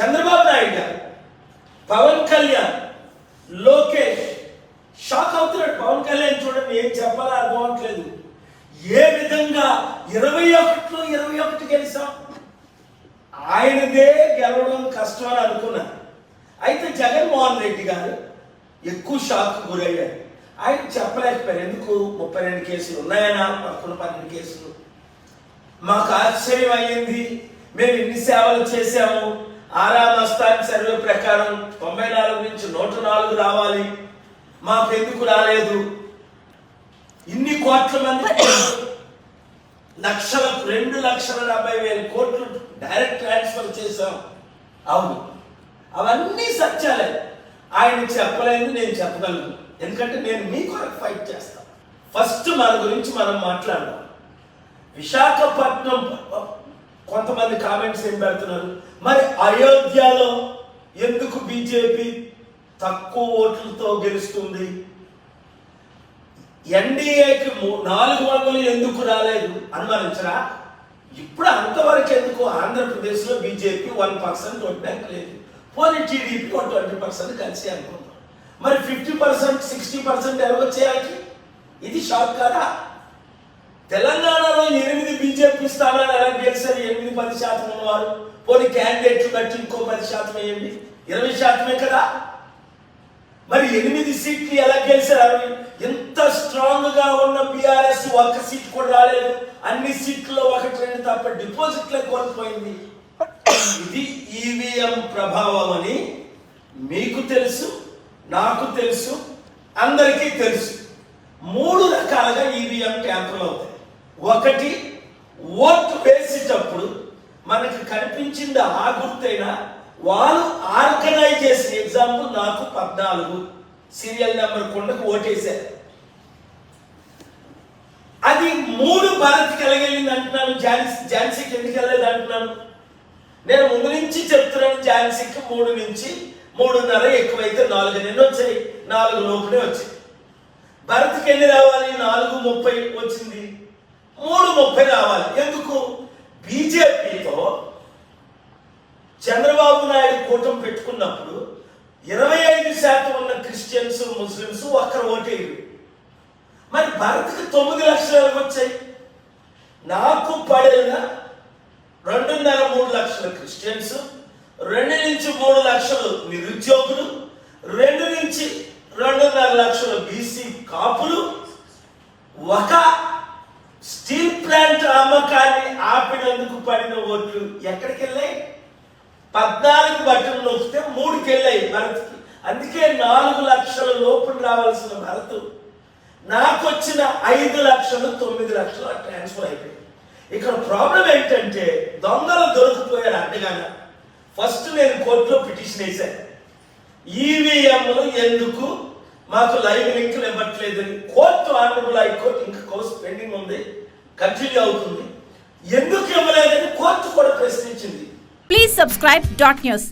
చంద్రబాబు నాయుడు గారు పవన్ కళ్యాణ్ లోకేష్ షాక్ అవుతున్నాడు. పవన్ కళ్యాణ్ చూడండి ఏం చెప్పాలో అర్థం అవ్వట్లేదు. ఏ విధంగా ఇరవై ఒకటిలో ఇరవై ఒకటి గెలిచాం? ఆయనదే గెలవడం కష్టం అని అనుకున్నా. అయితే జగన్మోహన్ రెడ్డి గారు ఎక్కువ షాక్ గురయ్యారు. ఆయన చెప్పలేకపోయారు. ఎందుకు? ముప్పై రెండు కేసులు ఉన్నాయనా? పదకొండు పన్నెండు కేసులు. మాకు ఆశ్చర్యం అయ్యింది. మేము ఇన్ని సేవలు చేసాము ఆరా మస్తాన్ సర్వే ప్రకారం తొంభై నాలుగు నుంచి నూట నాలుగు రావాలి. మాకు ఎందుకు రాలేదు? ఇన్ని కోట్ల మంది లక్షల రెండు లక్షల డెబ్బై వేల కోట్లు డైరెక్ట్ ట్రాన్స్ఫర్ చేశాం. అవును. అవన్నీ సత్యాలే. ఆయన చెప్పలేదు నేను చెప్పగలను. ఎందుకంటే నేను మీ కొరకు ఫైట్ చేస్తాను ఫస్ట్ మన గురించి మనం మాట్లాడదాం. విశాఖపట్నం కొంతమంది కామెంట్స్ ఏం పెడుతున్నారు? మరి అయోధ్యలో ఎందుకు బీజేపీ తక్కువ ఓట్లతో గెలుస్తుంది? ఎన్డీఏకి నాలుగు వందలు ఎందుకు రాలేదు? అనుమానించరా? ఇప్పుడు అంతవరకు ఎందుకు ఆంధ్రప్రదేశ్లో BJP one percent vote bank లేదు? పోనీ టీడీపీ ఒక ట్వంటీ పర్సెంట్ కలిసి అనుకుందాం మరి ఫిఫ్టీ పర్సెంట్ సిక్స్టీ పర్సెంట్ ఎవరు చేయాలి ఇది షాక్ కదా? స్థానాలు ఎలా గెలిచారు? ఎనిమిది పది శాతం ఉన్నవారు. పోనీ క్యాండిడేట్లు బట్టి ఇంకో పది శాతం వేయండి. ఇరవై శాతమే కదా మరి ఎనిమిది సీట్లు ఎలా గెలిచారు? ఎంత స్ట్రాంగ్గా ఉన్న బీఆర్ఎస్ ఒక్క సీట్ కూడా రాలేదు. అన్ని సీట్లలో ఒకటి రెండు తప్ప డిపాజిట్లే కోల్పోయింది. ఇది ఈవీఎం ప్రభావం అని మీకు తెలుసు నాకు తెలుసు అందరికీ తెలుసు. మూడు రకాలుగా ఈవీఎం ట్యాంపర్లు అవుతాయి. ఒకటి ఓట్ వేసేటప్పుడు మనకి కనిపించింది ఆ గుర్తైనా వాళ్ళు ఆర్గనైజ్ చేసిన ఎగ్జాంపుల్ నాకు పద్నాలుగు సీరియల్ నెంబర్ కొండకు ఓటేశారు. అది మూడు భారత్కి కలగలింది అంటున్నాను ఝాన్సీ ఝాన్సీకి ఎందుకు వెళ్ళలేదు అంటున్నాను? నేను ముందు నుంచి చెప్తున్నాను ఝాన్సీకి మూడు నుంచి మూడున్నర ఎక్కువైతే నాలుగు నిన్న వచ్చాయి నాలుగు లోపునే వచ్చాయి. భరత్కి ఎన్ని రావాలి? నాలుగు ముప్పై వచ్చింది. మూడు ముప్పై రావాలి. ఎందుకు? బీజేపీతో చంద్రబాబు నాయుడు కూటమి పెట్టుకున్నప్పుడు ఇరవై ఐదు శాతం ఉన్న క్రిస్టియన్స్ ముస్లిమ్స్ ఒక్కరు ఓటేరు మరి భారత్కి తొమ్మిది లక్షలు వచ్చాయి. నాకు పడిన రెండున్నర మూడు లక్షల క్రిస్టియన్స్ రెండు నుంచి మూడు లక్షలు నిరుద్యోగులు రెండు నుంచి రెండున్నర లక్షల బీసీ కాపులు ఒక నమ్మకాన్ని ఆపినందుకు పడిన ఓట్లు ఎక్కడికి వెళ్ళాయి పద్నాలుగు బట్టలు వస్తే మూడుకి వెళ్ళాయి భరత్కి. అందుకే నాలుగు లక్షల లోపల రావాల్సిన భరత్. నాకు వచ్చిన ఐదు లక్షలు తొమ్మిది లక్షలు ట్రాన్స్ఫర్ అయిపోయింది ఇక్కడ ప్రాబ్లం ఏంటంటే దొంగలు దొరికిపోయారు అడ్డగాన ఫస్ట్ నేను కోర్టులో పిటిషన్ వేశాను. ఈవీఎంలు ఎందుకు? మాకు లైవ్ లింకులు ఇవ్వట్లేదని కోర్టు ఆనరబుల్ హైకోర్టు ఇంకా కోర్స్ పెండింగ్ ఉంది. కంటిన్యూ అవుతుంది. ఎందుకు ఇవ్వలేదని కోర్టు కూడా ప్రశ్నించింది. Please subscribe dot news